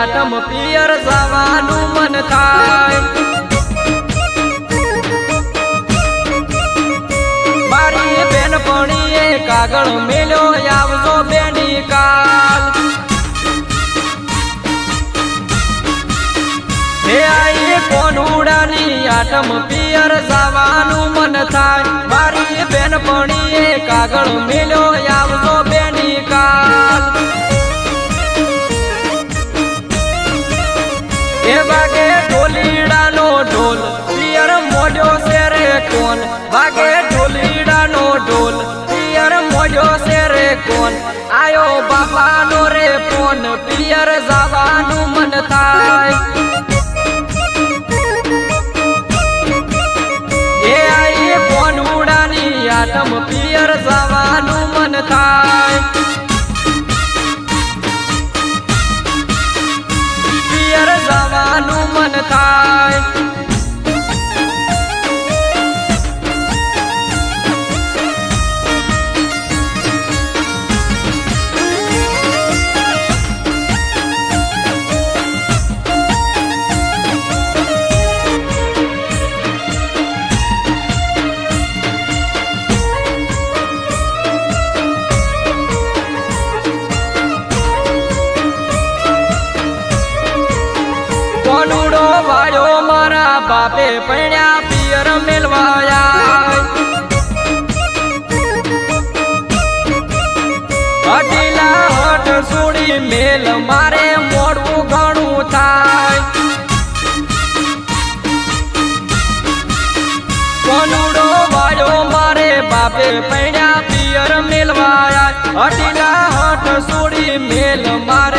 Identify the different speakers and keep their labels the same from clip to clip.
Speaker 1: આટમ પિયર જવાનું મન થાય. મારી બેનપણીએ કાગળ મેલ્યો આવજો બેની કાલ. હે આઈ કોનુડાની આટમ પિયર જવાનું મન થાય. મારી બેનપણીએ કાગળ મેલ્યો કોણ? વાગે ઢોલીડાનો ઢોલ, પિયર મોજો શેરે કોણ? આયો બાપાનો રે ફોન, પિયર જવાનું મન થાય વાયો મારા બાપે પડ્યા પિયર મેલવાયા અટીલા હટ સુડી મેલ મારે મોડવું ઘણું થાય. કોનુડો વાળ્યો મારે બાપે પડ્યા પિયર મેલવાયા અટીલા હટ સુડી મેલ મારે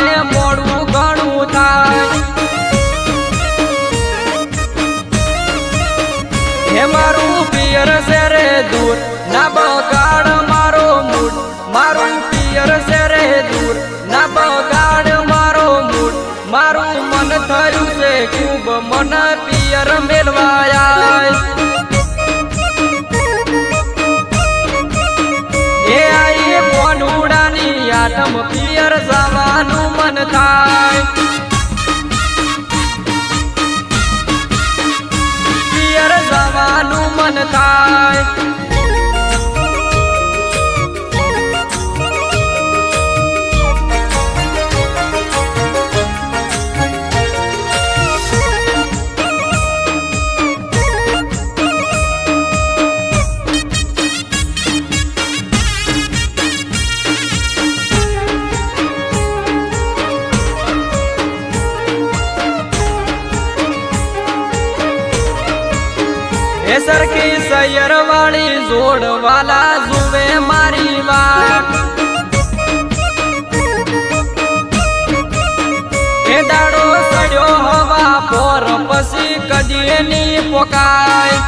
Speaker 1: મારું પિયર છે રે દૂર. ના બગાડ મારો મૂડ મારું પિયર છે રે દૂર. ના બગાડ મારો મૂડ મારું મન થયું છે ખૂબ. મન પિયર મેળવાયા એ આઈ ફોન ઉડાની આટમ પિયર જવાનું મન થાય. જવાનું સરખી સૈયર વાળી જોડ વાલા જુએ મારી વાત. દાડો સડ્યો હવા પોર પછી કદી એની પોકાય.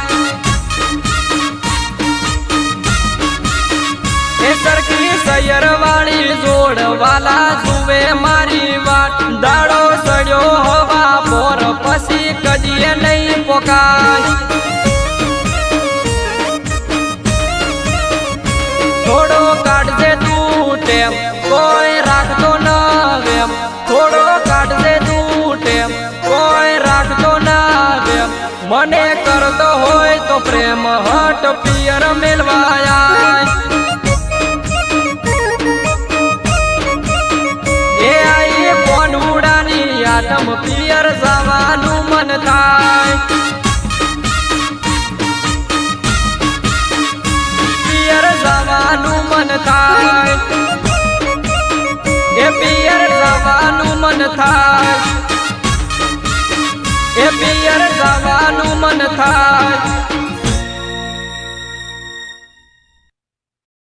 Speaker 1: સરખી સૈયર વાળી જોડ વાલા જુએ મારી વાત. દાડો તું કોઈ રાખતો ન થોડો કાઢજે તું ટેમ કોઈ રાખતો ના મને કરતો હોય તો પ્રેમ હટ, પિયર મેલવાયા એ આઈ કોણ ઉડાની આટમ પિયર જવાનું મન થાય. મન થાય. જવાનું મન થાય. એ પિયર જવાનું મન થાય.